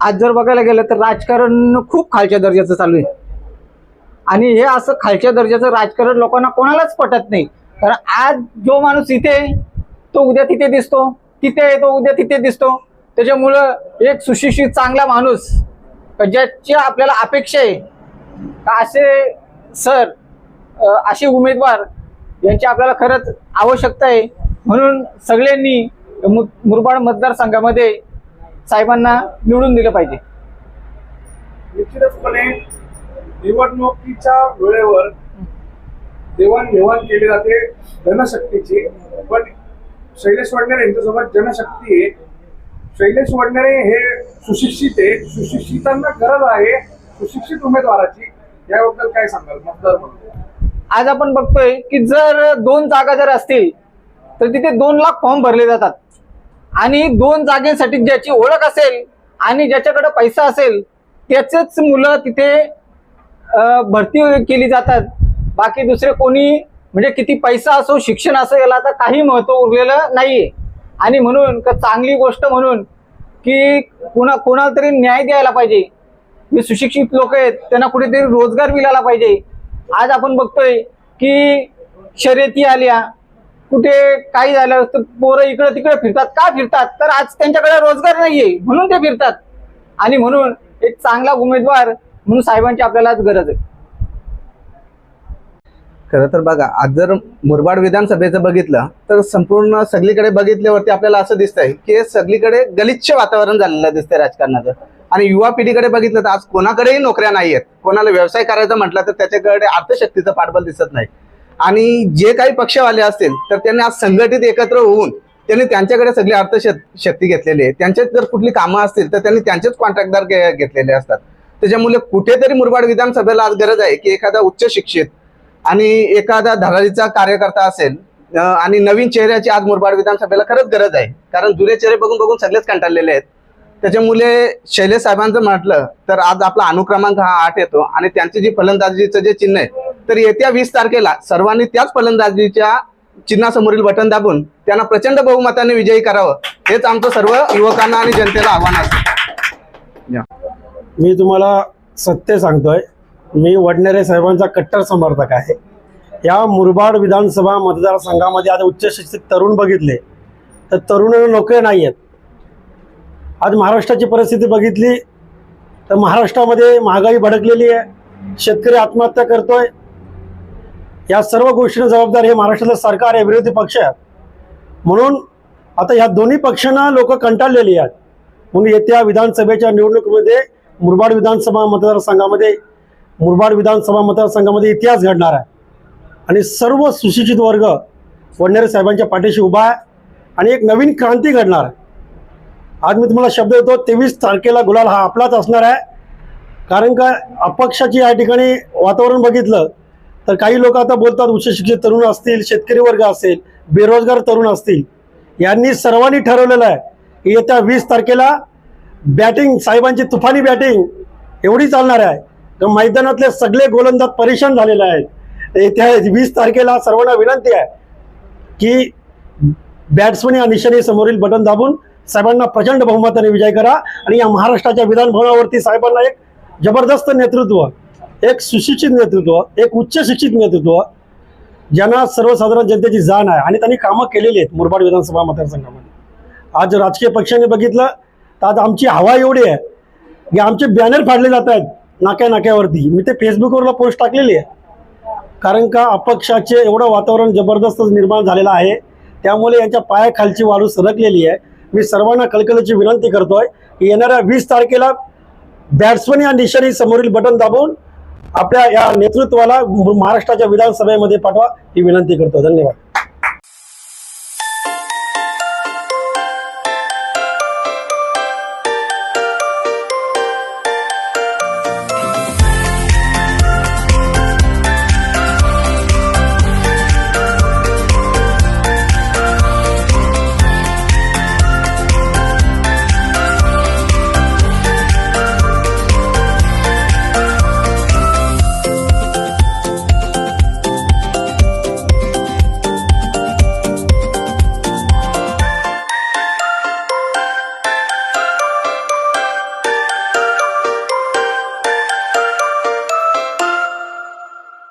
आज जर बघायला गेलं तर राजकारण खूप खालच्या दर्जाचं चालू आहे. आणि हे असं खालच्या दर्जाचं राजकारण लोकांना कोणालाच पटत नाही. कारण आज जो माणूस इथे तो उद्या तिथे दिसतो. तिथे आहे, तो उद्या तिथे दिसतो. त्याच्यामुळं एक सुशिक्षित चांगला माणूस ज्याची आपल्याला अपेक्षा आहे का असे सर असे उमेदवार यांची आपल्याला खरंच आवश्यकता आहे. म्हणून सगळ्यांनी मु- मुरबाड मतदारसंघामध्ये साहेबांना निवडून दिलं पाहिजे. निश्चितपणे निवडणुकीच्या वेळेवर देवाणघेवाण केली जाते जनशक्तीची पण शैलेश वडनेरे यांच्यासोबत जनशक्ती आहे. शैलेश वडनेरे हे सुशिक्षित आहे. सुशिक्षितांना गरज आहे सुशिक्षित उमेदवाराची. याबद्दल काय सांगाल? मतदार म्हणून. आज आपण बघतोय की जर दोन जागा जर असतील तर तिथे दोन लाख फॉर्म भरले जातात. आणि दोन जागेसाठी ज्याची ओळख असेल आणि ज्याच्याकडे पैसा असेल त्याचेच मुलं तिथे भरती केली जातात. बाकी दुसरे कोणी म्हणजे किती पैसा असो शिक्षण असो याला आता काही महत्त्व उरलेलं नाहीये. आणि म्हणून का चांगली गोष्ट म्हणून की कोणा कोणाला तरी न्याय द्यायला पाहिजे. जे सुशिक्षित लोक आहेत त्यांना कुठेतरी रोजगार मिळाला पाहिजे. आज आपण बघतोय की शर्यती आल्या कुठे काही झालं तर पोरं इकडं तिकडे फिरतात. का फिरतात? तर आज त्यांच्याकडे रोजगार नाहीये. म्हणून ते फिरतात. आणि म्हणून एक चांगला उमेदवार म्हणून साहेबांची आपल्याला गरज आहे. खरं तर बघा आज जर मुरबाड विधानसभेचं बघितलं तर संपूर्ण सगळीकडे बघितल्यावरती आपल्याला असं दिसतंय की सगळीकडे गलिच्छ वातावरण झालेलं दिसतंय राजकारणाचं. आणि युवा पिढीकडे बघितलं तर आज कोणाकडेही नोकऱ्या नाही आहेत कोणाला व्यवसाय करायचा म्हटलं तर त्याच्याकडे अर्थशक्तीचं पाठबळ दिसत नाही. आणि जे काही पक्षवाले असतील तर त्यांनी आज संघटित एकत्र होऊन त्यांनी त्यांच्याकडे सगळी अर्थशक्ती शक्ती घेतलेली आहे त्यांच्यात जर कुठली कामं असतील तर त्यांनी त्यांचेच कॉन्ट्रॅक्टदार घेतलेले असतात. त्याच्यामुळे कुठेतरी मुरबाड विधानसभेला आज गरज आहे की एखादा उच्च शिक्षित आणि एखादा धडाडीचा कार्यकर्ता असेल आणि नवीन चेहऱ्याची आज मुरबाड विधानसभेला खरंच गरज आहे. कारण जुने चेहरे बघून बघून सगळेच कंटाळलेले आहेत. त्याच्यामुळे शैलेश साहेबांचं म्हटलं तर आज आपला अनुक्रमांक हा आठ येतो आणि त्यांची जी फलंदाजीचं जे चिन्ह आहे तर येत्या वीस तारखेला सर्वांनी त्याच फलंदाजीच्या चिन्हासमोरील बटन दाबून त्यांना प्रचंड बहुमताने विजयी करावं हेच आमचं सर्व युवकांना आणि जनतेला आव्हान असतं मी तुम्हाला सत्य सांगतोय मी वडनेरे साहेबांचा कट्टर समर्थक आहे. या मुरबाड विधानसभा मतदारसंघामध्ये आता उच्च शिक्षित तरुण बघितले तर तरुण नोकऱ्या नाही आहेत आज महाराष्ट्राची परिस्थिती बघितली तर महाराष्ट्रामध्ये महागाई भडकलेली आहे शेतकरी आत्महत्या करतोय या सर्व गोष्टीला जबाबदार हे महाराष्ट्राचं सरकार आहे विरोधी पक्ष आहे. म्हणून आता ह्या दोन्ही पक्षांना लोक कंटाळलेली आहेत. म्हणून येत्या विधानसभेच्या निवडणुकीमध्ये मुरबाड विधानसभा मतदारसंघामध्ये मुरबाड विधानसभा मतदारसंघामध्ये इतिहास घडणार आहे. आणि सर्व सुशिक्षित वर्ग वडनेरे साहेबांच्या पाठीशी उभा आहे आणि एक नवीन क्रांती घडणार आहे. आज मी तुम्हाला शब्द देतो तेवीस तारखेला गुलाल हा आपलाच असणार आहे. कारण का अपक्षाची या ठिकाणी वातावरण बघितलं तर काही लोक आता बोलतात उच्च शिक्षित तरुण असतील शेतकरी वर्ग असेल बेरोजगार तरुण असतील. यांनी सर्वांनी ठरवलेलं आहे की येत्या वीस तारखेला बॅटिंग साहेबांची तुफानी बॅटिंग एवढी चालणार आहे. तर मैदानातले सगळे गोलंदाज परेशान झालेले आहेत. येत्या वीस तारखेला सर्वांना विनंती आहे की बॅट्समन या निशाणी समोरील बटन दाबून साहेबांना प्रचंड बहुमताने विजय करा आणि या महाराष्ट्राच्या विधानभवनावरती साहेबांना एक जबरदस्त नेतृत्व एक सुशिक्षित नेतृत्व एक उच्च शिक्षित नेतृत्व ज्यांना सर्वसाधारण जनतेची जाण आहे आणि त्यांनी कामं केलेली आहेत मुरबाड विधानसभा मतदारसंघामध्ये. आज राजकीय पक्षाने बघितलं तर आज आमची हवा एवढी आहे की आमचे बॅनर फाडले जात आहेत नाक्या नाक्यावरती. मी ते फेसबुकवरला पोस्ट टाकलेली आहे. कारण का अपक्षाचे एवढं वातावरण जबरदस्त निर्माण झालेलं आहे. त्यामुळे यांच्या पायाखालची वाळू सरकलेली आहे. मी सर्वांना कळकळीची विनंती करतोय की येणाऱ्या वीस तारखेला बॅट्समन या निशाणी समोरील बटन दाबून आपल्या या नेतृत्वाला महाराष्ट्राच्या विधानसभेमध्ये पाठवा ही विनंती करतो. धन्यवाद.